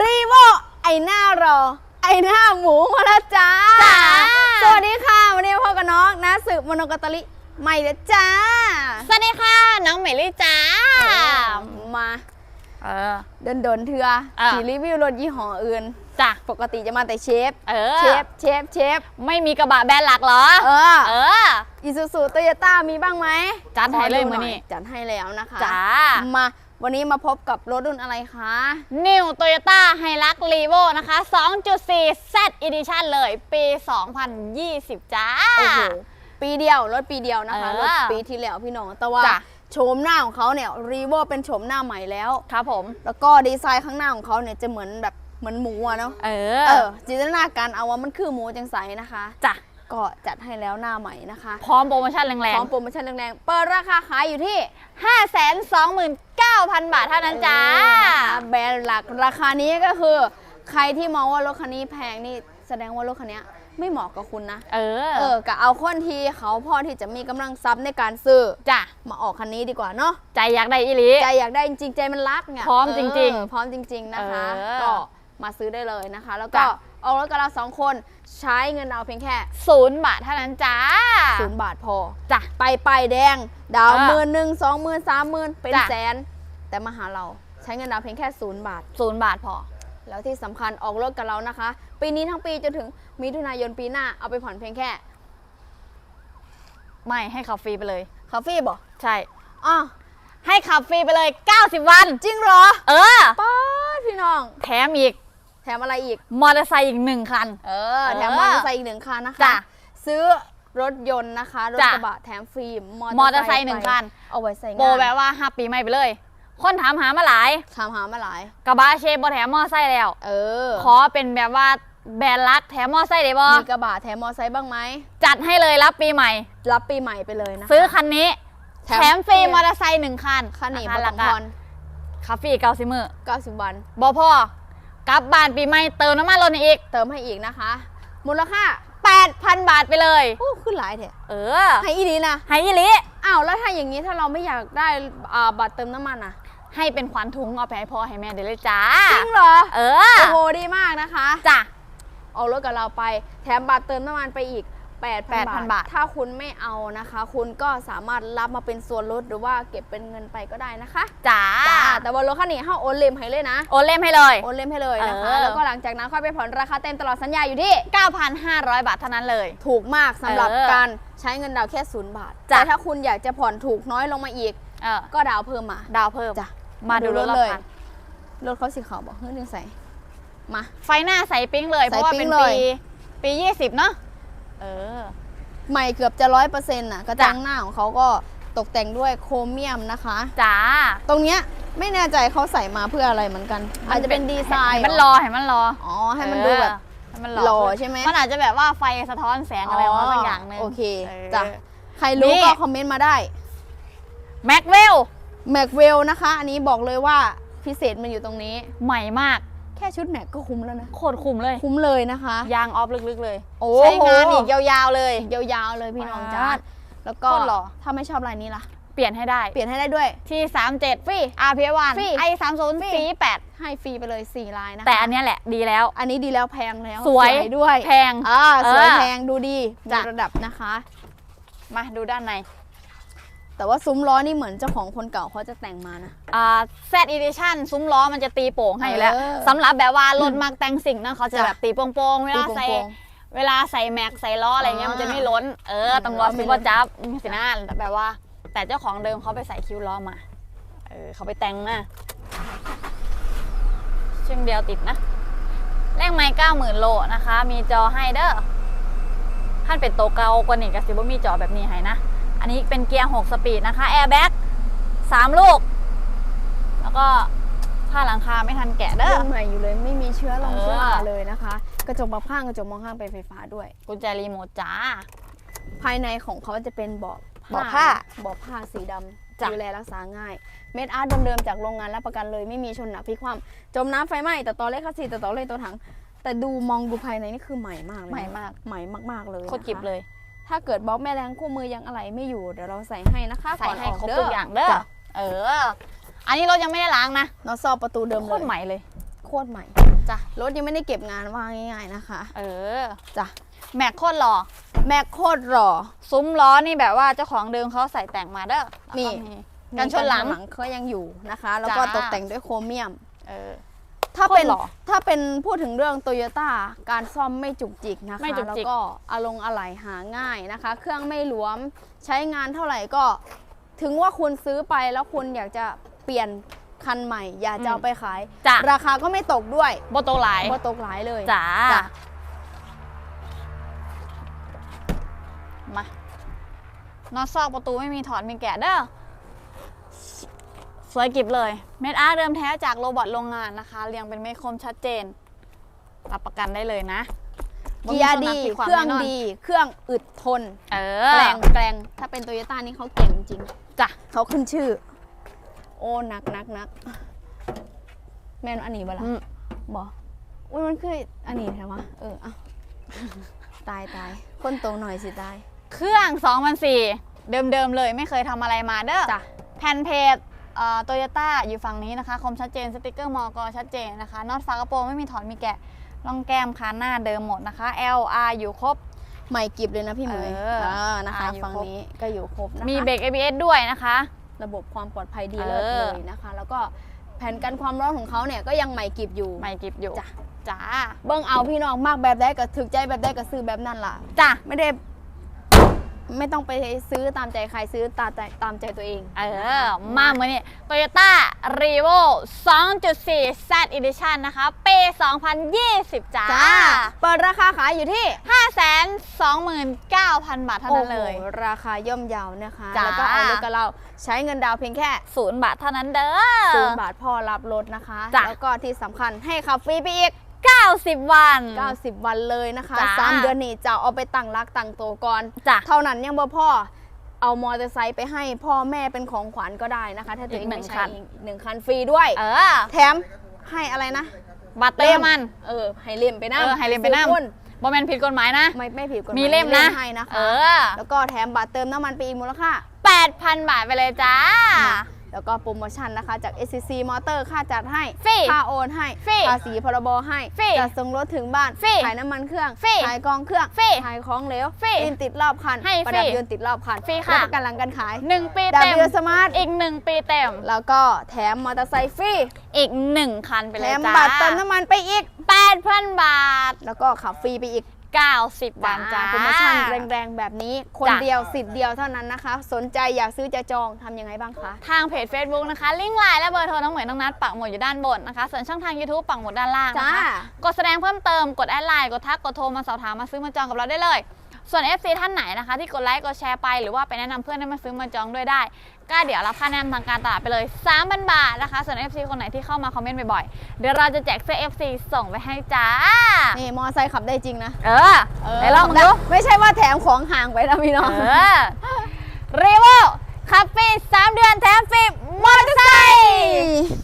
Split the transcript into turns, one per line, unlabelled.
รีโวไอหน้ารอ ไอหน้าหมูมาแล้วจ้า
จ้า
สวัสดีค่ะ วันนี้พ่อกับน้องนะสืบมโนกาตาลิใหม่แล้วจ้า
สวัสดีค่ะ น้องเมลี่จ้า
มา
เออ
เดินดนๆเถื่อ
อะ
สีรีวิวรถยี่ห้ออื่น
จ้ะ
ปกติจะมาแต่เชฟ
เออ
เชฟ เชฟ เชฟ
ไม่มีกระบะแบรนด์หลักเหรอ
เออ
เออ
อีซูซูโตโยต้ามีบ้างไหม
จัดให้เลย
ขดู
มื้อ
ห
นี้
จัดให้แล้วนะคะ
จ้า
มา วันนี้มาพบกับรถรุ่นอะไรคะ
New Toyota Hilux Revo นะคะ 2.4 Z Edition เลย ปี 2020 จ้า
โอ้โห ปีเดียว รถปีเดียวนะคะ
เออ
รถปีที่แล้วพี่น้อง แต่ว่า
จ้ะ
โฉมหน้าของเขาเนี่ย รีโวเป็นโฉมหน้าใหม่แล้ว
ครับผม
แล้วก็ดีไซน์ข้างหน้าของเขาเนี่ยจะเหมือนแบบเหมือนหมูอะเนาะ
เอ
เอ
อ
อ จินตนาการเอาว่ามันคือหมูจังใสนะคะ
จ้ะ
ก็จัดให้แล้วหน้าใหม่นะคะ
พร้อมโปรโมชั่นแร
พ
ง
ร้อมโปรโมชั่นแรงๆ เปิดราคาขายอยู่ที่
ๆ529,000 บาทเท่านั้นจ้า
นะคะแบรนด์หลักราคานี้ก็คือ ใครที่มองว่ารถคันนี้แพงนี่แสดงว่ารถคันนี้ไม่เหมาะกับคุณนะ
เออ
เออก็เอาคนที่เขาพอที่จะมีกำลังทรัพย์ในการซื้อ
จ้ะ
มาออกคันนี้ดีกว่าเนาะ
ใจอยากได้อีหลี
ใจอยากได้จริงๆ ใจมันรักเนี่ย
พร้อมจริงๆ
เออพร้อมจริง ๆ นะคะ
เออ
ก็มาซื้อได้เลยนะคะ แล้วก็
จ้ะ
เอารถกับเราสองคนใช้เงินดาวน์เพียงแค่
ศูนย์บาทเท่านั้นจ้า
ศูนย์บาทพอ
จ้ะ
ไปไปายแดง ดาว
เออ
หมื่นหนึ่งสองหมื่นสามหมื่นเป็น
จ้ะ
แสน แต่มาหาเราใช้เงินดาวน์เพียงแค่ศูนย์บาท
ศูนย์บาทพอ
แล้วที่สำคัญออกรถกับเรานะคะ ปีนี้ทั้งปีจนถึงมิถุนายนปีหน้าเอาไปผ่อนเพียงแค่
ไม่ให้ขับฟรีไปเลย
คาเฟ่บอก
ใช่
อ๋อ
ให้ขับฟรีไปเลย 90 วัน
จริงเหรอ
เออ
ป้าดพี่น้อง
แถมอีก
แถมอะไรอีก
มอเตอร์ไซค์อีกหนึ่งคัน
เออ แถม
เออ
มอเตอร์ไซค์อีกหนึ่งคันนะคะ
จ้ะ
ซื้อรถยนต์นะคะ รถ
จ้ะ
กระบะแถมฟรี
มอเตอร์ไซค์หนึ่งคัน
เอาไว้ใส่งาน
โบแบบว่าห้าปีใหม่ไปเลย คนถามหามาหลาย
ถามหามาหลาย
กระบะเชฟบอแถมมอไซค์แล้ว
เออ
ขอเป็นแบบว่าแบรนด์ลักแถมมอไซค์ได้บอ
มีกระบะแถมมอเตอร์ไซค์บ้างไหม
จัดให้เลยรับปีใหม่
รับปีใหม่ไปเลยนะคะ
ซื้อคันนี้
แถ
แถ
ม
มฟรี
ฟรี
มอเตอร์ไซค์หนึ่งคัน
คันนี้ะบ
คะ
ต้
แล้
อ
ว
ง
ก็
ผ่อน
คาฟรีเก้าสิบมือ
90วัน
บอพ่อ กลับบ้านปีใหม่เติมน้ำมันรถอีก
เติมให้อีกนะคะ มูลค่า
8,000 บาทไปเลย
โอ้ขึ้นหลายเถอะ
เออ
ให้อีดีนะ
ให้อีหลิ
อ้าวแล้วถ้าอย่างนี้ถ้าเราไม่อยากได้อ่าบัตรเติมน้ำมันอะ
ให้เป็นขวัญถุงเอาไปให้พ่อให้แม่เดี๋ยวเลยจ้า
จริงเหรอ
เออ
โอ้โหดีมากนะคะ
จ้ะ
เอารถกับเราไป แถมบัตรเติมน้ำมันไปอีก 8,000
8,000
บาท ถ้าคุณไม่เอานะคะ คุณก็สามารถรับมาเป็นส่วนลดหรือว่าเก็บเป็นเงินไปก็ได้นะคะ
จ้า
จ้าแต่ว่ารถคันนี้ห้าโอนเลมให้เลยนะ
โอนเล่มให้เลย
โอนเลมให้เลยนะคะ
เออ
แล้วก็หลังจากนั้นค่อยไปผ่อนราคาเต็มตลอดสัญญาอยู่ที่
9,500 บาทเท่านั้นเลย
ถูกมากสำหรับ
เออ
การใช้เงินดาวน์แค่ศูนย์บาท
จ้ะ
แต่ถ้าคุณอยากจะผ่อนถูกน้อยลงมาอีก
เออ
ก็ดาวน์เพิ่มมา
ดาวเพิ่ม
จ้ะ
มาดูรถ
เล
เลยย
รถเขาสีขาวบอกเฮ้ยดึงใส่มา
ไฟหน้าใสปิ้งเลย
ใส
เพราะว่า
ปิ๊
เป็น
งเล
ปี
ย
ปี 20 เนาะ เออ
ใหม่เกือบจะร้อยเปอร์เซ็นต์่ะ กระจัง
จ้ะ
หน้าของเขาก็ตกแต่งด้วยโครเมียมนะคะ
จ้า
ตรงเนี้ยไม่แน่ใจเขาใส่มาเพื่ออะไรเหมือนกัน อาจจะเป็นดีไซน์
ให้มันรอให้มันรอ
อ๋อ ให้มันดูแบบ
เออให้มัน
หล่อใช่ไหม
มันอาจจะแบบว่าไฟสะท้อนแสงอะไรมาสักอย่างหนึง
โอเค
เออ
จ้ะใครรู้
นี่
ก็คอมเมนต์มาได้
แม็กเวล
แม็กเวลนะคะ อันนี้บอกเลยว่าพิเศษมันอยู่ตรงนี้
ใหม่มาก
แค่ชุดแม็กก็คุ้มแล้วนะ
โคตรคุ้มเลย
คุ้มเลยนะคะ
ยางออฟลึกๆเลย
โอ้
ใช้งานอีกยาวๆเลย
ยาวๆเลยพี่น้อง
ว้าว
จ้าแล้วก็
โคตรหล่อ
ถ้าไม่ชอบลายนี้ล่ะ
เปลี่ยนให้ได้
เปลี่ยนให้ได้ด้วย
ที่37
ฟรี
RP1
ฟรี
i 3 0
ฟรี
4 8
ให้ฟรีไปเลย 4 ลายนะคะ
แต่อันเนี้ยแหละดีแล้ว
อันนี้ดีแล้วแพงแล้ว
สวย
ด้วย
แพง
อ่าสวย
เออ
แพงดูดีมี
จ้ะ
ระดับนะคะ
มาดูด้านใน
แต่ว่าซุ้มล้อนี่เหมือนเจ้าของคนเก่าเขาจะแต่งมานะ
อ่า Z Edition ซุ้มล้อมันจะตีโป่งให้อยู่แล้ว
เออ
สำหรับแบบว่ารถมักแต่งสิ่งนะเขาจะ
จ้ะ
แบบตีโป่งๆเวลาใส่
ตีโป่ง
เวลาใส่แม็กใส่ล้ออะไรเงี้ย
อ่ามั
มันจะไม่ล้น เออ
เออ
ตำรวจ
ไม่
ซิ
ล้
บ
น
จับสินะแต่แบบว่า แต่เจ้าของเดิมเขาไปใส่คิ้วล้อมา เออเขาไปแต่งมาเชิงเดียวติดนะเลขไม้เก้าหมื่นโลนะคะ มีจอให้เด้อขั้นเป็นโตวเกากว่านี่กับซิบมีจอแบบนี้ให้นะ อันนี้เป็นเกียร์ 6 สปีดนะคะแอร์แบ็กสามลูก แล้วก็ผ้าหลังคาไม่ทันแกะเด้อ
รุ่นใหม่อยู่เลยไม่มีเชื้อลง
เออ
เชื้อราเลยนะคะ กระจกมองข้างกระจกมองข้างเป็นไฟฟ้าด้วย
กุญแจรีโมทจ้า
ภายในของเขาจะเป็นเบาะ
เบาะผ้า
เบาะผ้าสีดำ
จ้ะ
ดูแลรักษาง่าย เม็ดอาร์ตเดิมๆจากโรงงานรับประกันเลยไม่มีชนหนักพลิกคว่ำจมน้ำไฟไหม้แต่ตอนเล็กคัสซีแต่ตอนเล็กตัวถังแต่ดูมองดูภายในนี่คือใหม่มากเลยนะ
ใหม่มาก
ใหม่มากๆเลย
โคตรกิบเลย
ถ้าเกิดบล็อกแม่แรงคู่มือยังอะไรไม่อยู่เดี๋ยวเราใส่ให้นะคะ
ใส่ให้
ก่น
ครบ
เด้
ทุกอย่างเด้อ
จ้ะ
เออ อันนี้รถยังไม่ได้ล้างนะ
น็อตซอบประตูเดิม
โค
เล
ตร
ย
ใหม่เลย
โคตรใหม่
จ้ะ
รถยังไม่ได้เก็บงานว่าง่ายๆนะคะ
เออ
จ้ะ
แม็กโคตรหล่อ
แม็กโคตรหล่อ
ซุ้มล้อนี่แบบว่าเจ้าของเดิมเขาใส่แต่งมาเด้อแล้ว
นี่
ก็มีกันชนหลัง
ก็ยังอยู่นะคะ แล้วก็
จ้า
ตกแต่งด้วยโครเมียม
เออ
ถ้าเป็น
โคตรหล่อ
ถ้าเป็นพูดถึงเรื่องโตโยต้าการซ่อมไม่จุกจิกนะคะ
ไม่จุกจิก
แล้วก็อารมณ์อะไหล่หาง่ายนะคะ เครื่องไม่หลวมใช้งานเท่าไหร่ก็ ถึงว่าคุณซื้อไปแล้วคุณอยากจะเปลี่ยนคันใหม่ อยากจะเอาไปขาย
จ้ะ
ราคาก็ไม่ตกด้วย
โบโตหลาย
บ่ตกหลายเลย
จ้า
จ้ะ
มาน็อตซอกประตูไม่มีถอดมีแกะเด้อ สวยกริบเลย เม็ดอาร์ตเดิมแท้จากโรบอทโรงงานนะคะ เรียงเป็นเม็ดคมชัดเจน รับประกันได้เลยนะ
เกียร์ดี
บ่มีส่วน
เครื่อง
แน่นน
ดี เครื่องอึดทน
เอ
แก
อ
ร่งแกร่งถ้าเป็นโตโยต้านี่เขาเก่งจริง
จ้ะ
เขาขึ้นชื่อ โอ้หนักหนักหนักแม่นอันนี้บ่ล่ะ
อืม
บออุ้ยมันคืออันนี้ใช่ไหมเอออะตายตาย คนโตหน่อยสิตาย
เครื่อง2004เดิมๆเลยไม่เคยทำอะไรมาเด้อ
จ้ะ
แผ่นเพจ โตโยต้าอยู่ฝั่งนี้นะคะ คมชัดเจนสติกเกอร์มอกชัดเจนนะคะน็อตฝากระโปรงไม่มีถอนมีแกะร่องแก้มคานหน้าเดิมหมดนะคะ L R อยู่ครบ
ใหม่กิบเลยนะพี่เหมย
เออ
อ่านะคะ
อ่าอยู่
ฝั่ง
ครบ
นี้ก็อยู่ครบนะคะ
มีเบรก ABS ด้วยนะคะ
ระบบความปลอดภัยดี
เออ
เลิศเลยนะคะ แล้วก็แผ่นกันความร้อนของเขาเนี่ยก็ยังใหม่กิบอยู่
ไม่กิบอยู่
จ้ะ
จ้า
เบิ้งเอาพี่น้องมากแบบได้ก็ถึกใจแบบได้ก็ซื้อแบบนั่นล่ะ
จ้ะ
ไม่ได้ ไม่ต้องไปซื้อตามใจใครซื้อตามใจตามใจตัวเอง
เออ มาเมื่อนี้ Toyota r e v o 2.4 Z Edition นะคะปี2020จ้า
จ้า เปิดราคาขายอยู่ที่
529,000 บาทเท่านั้นเลย
โอ้โหราคาย่อมเยาวนะคะ
จ้า
แล้วก็เอารถกับเราใช้เงินดาวน์เพียงแค่
ศูนย์บาทเท่านั้นเด้อ
ศูนย์บาทพอรับรถนะคะ
จ้ะ
แล้วก็ที่สำคัญให้ขับฟรีไปอีก
90 วัน
90 วันเลยนะคะ
จ้า
สามเดือนนี้จะเอาไปตั้งรักตั้งตัวก่อน
จ้ะ
เท่านั้นยังบ่พ่อเอามอเตอร์ไซค์ไปให้พ่อแม่เป็นของขวัญก็ได้นะคะ ถ้าตัวเอง
อีกหนึ่
ไม่
ง
ใช่
คัน
อีกหนึ่งคันฟรีด้วย
เออ
แถมให้อะไรนะ
บัตรเติมน้ำมัน
เออให้เล่มไปนะ
เออให้เล่มไปนำ
คุณ
บ่แม่นผิดกฎหมายนะ
ไม่ไม่ผิดกฎหมาย
มีเล่มนะ
ให้นะคะ
เออ
แล้วก็แถมบัตรเติมน้ำมันไปอีกมูลค่า
8,000 บาทไปเลยจ้า
แล้วก็โปรโมชั่นนะคะจาก SCC Motor ค่าจัดให้
ฟรี
ค่าโอนให้
ฟรี
ภาษีพรบให้
ฟรี
จัดส่งรถถึงบ้าน
ฟรี
ขายน้ำมันเครื่อง
ฟรี
ขายกองเครื่อง
ฟรี
ขายของเหลว
ฟรี
ฟิล์มติดรอบคัน
ให้
ประดับ
ฟรี
ยนต์ติดรอบคัน
ฟรีค่ะ
รับประกันหลังการขาย
1 ปี
ดับ
เต็ม
เบิลสมาร์ท
อีก 1 ปีเต็ม
แล้วก็แถมมอเตอร์ไซค์ฟรี
อีก 1 คันไป
แถ
เลย
ม
จ้า
บัตรเติมน้ำมันไปอีก
8,000 บาท
แล้วก็ขับฟรีไปอีก
90วันจ้า
โปรโมชั่นแรงๆ แบบนี้ คน
จ้ะ
เดียวสิทธิ์เดียวเท่านั้นนะคะ สนใจอยากซื้อจะจองทำยังไงบ้างคะ
ทางเพจ Facebook นะคะ ลิงก์ไลน์และเบอร์โทรน้องเหมยน้องนัดปักหมุดอยู่ด้านบนนะคะ ส่วนช่องทาง YouTube ปักหมุดด้านล่าง
จ้า
นะคะกดแสดงเพิ่มเติมกดแอดไลน์กดทักกดโทรมาสอบถามมาซื้อมาจองกับเราได้เลย ส่วน FC ท่านไหนนะคะ ที่กดไลค์กดแชร์ไปหรือว่าไปแนะนำเพื่อนให้มาซื้อมาจองด้วยได้ ก็เดี๋ยวรับค่าแนะนำทางการตลาดไปเลย3,000บาทนะคะ ส่วน FC คนไหนที่เข้ามาคอมเมนต์บ่อยๆเดี๋ยวเราจะแจกเสื้อ FC ส่งไปให้จ้า
นี่มอไซค์ขับได้จริงนะ
เออไหนลองดู
ไม่ใช่ว่าแถมของห่างไปนะพี่น้อง
เออรีโวขับฟรี3เดือนแถมฟรีมอเตอร์ไซค์